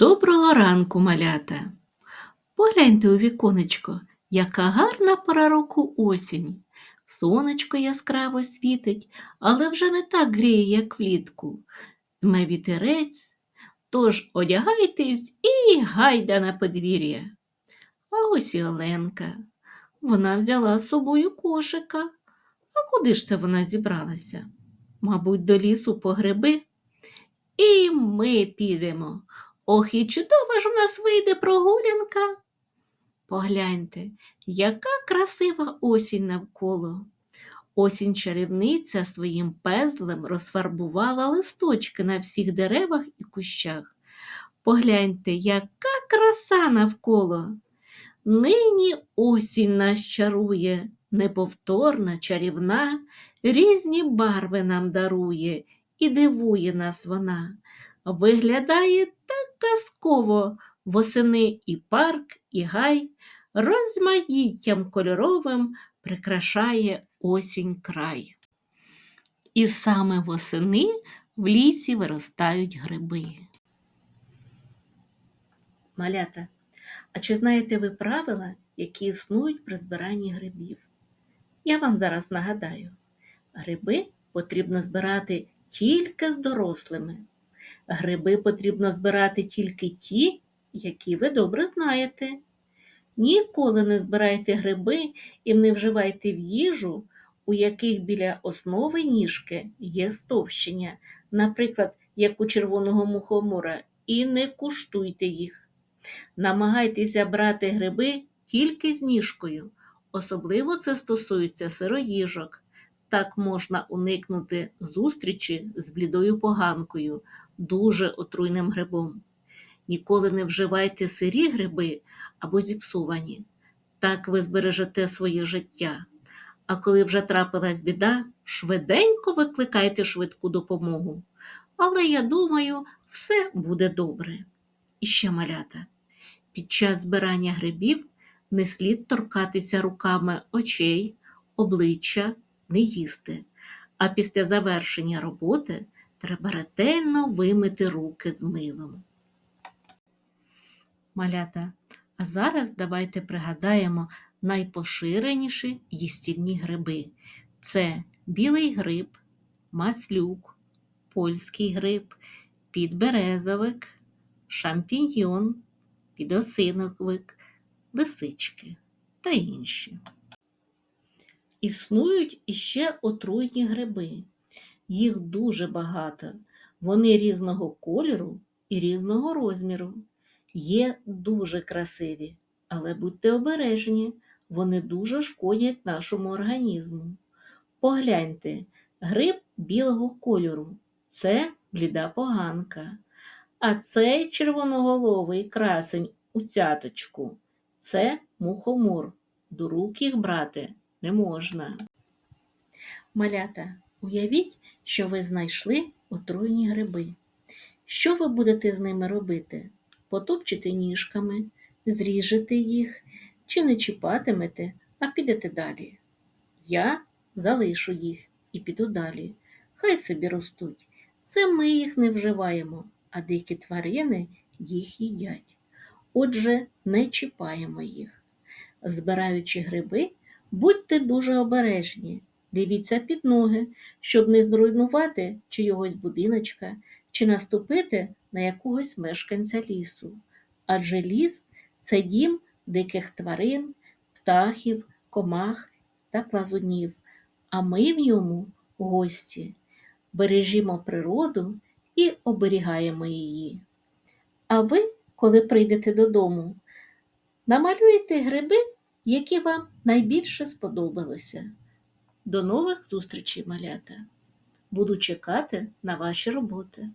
Доброго ранку, малята! Погляньте у віконечко, яка гарна пора року осінь. Сонечко яскраво світить, але вже не так гріє, як влітку. Дме вітерець, тож одягайтесь і гайда на подвір'я. А ось і Оленка. Вона взяла з собою кошика. А куди ж це вона зібралася? Мабуть, до лісу по гриби. І ми підемо. Ох, і чудова ж у нас вийде прогулянка. Погляньте, яка красива осінь навколо. Осінь чарівниця своїм пезлем розфарбувала листочки на всіх деревах і кущах. Погляньте, яка краса навколо. Нині осінь нас чарує, неповторна, чарівна, різні барви нам дарує і дивує нас вона. Виглядає так казково восени і парк, і гай, розмаїттям кольоровим прикрашає осінь край. І саме восени в лісі виростають гриби. Малята, а чи знаєте ви правила, які існують при збиранні грибів? Я вам зараз нагадаю: гриби потрібно збирати тільки з дорослими. Гриби потрібно збирати тільки ті, які ви добре знаєте. Ніколи не збирайте гриби і не вживайте в їжу, у яких біля основи ніжки є стовщення, наприклад, як у червоного мухомора, і не куштуйте їх. Намагайтеся брати гриби тільки з ніжкою, особливо це стосується сироїжок. Так можна уникнути зустрічі з блідою поганкою, дуже отруйним грибом. Ніколи не вживайте сирі гриби або зіпсувані. Так ви збережете своє життя. А коли вже трапилась біда, швиденько викликайте швидку допомогу. Але я думаю, все буде добре. І ще малята. Під час збирання грибів не слід торкатися руками очей, обличчя, не їсти. А після завершення роботи треба ретельно вимити руки з милом. Малята, а зараз давайте пригадаємо найпоширеніші їстівні гриби. Це білий гриб, маслюк, польський гриб, підберезовик, шампіньйон, підосиновик, лисички та інші. Існують іще отруйні гриби. Їх дуже багато. Вони різного кольору і різного розміру. Є дуже красиві, але будьте обережні, вони дуже шкодять нашому організму. Погляньте, гриб білого кольору це бліда поганка. А цей червоноголовий красень у цяточку це мухомор. До рук їх брати не можна. Малята, уявіть, що ви знайшли отруйні гриби. Що ви будете з ними робити? Потопчете ніжками, зріжете їх чи не чіпатимете, а підете далі. Я залишу їх і піду далі. Хай собі ростуть. Це ми їх не вживаємо, а дикі тварини їх їдять. Отже, не чіпаємо їх. Збираючи гриби, будьте дуже обережні, дивіться під ноги, щоб не зруйнувати чийогось будиночка чи наступити на якогось мешканця лісу. Адже ліс це дім диких тварин, птахів, комах та плазунів, а ми в ньому гості. Бережімо природу і оберігаємо її. А ви, коли прийдете додому, намалюйте гриби, які вам найбільше сподобалися. До нових зустрічей, малята! Буду чекати на ваші роботи.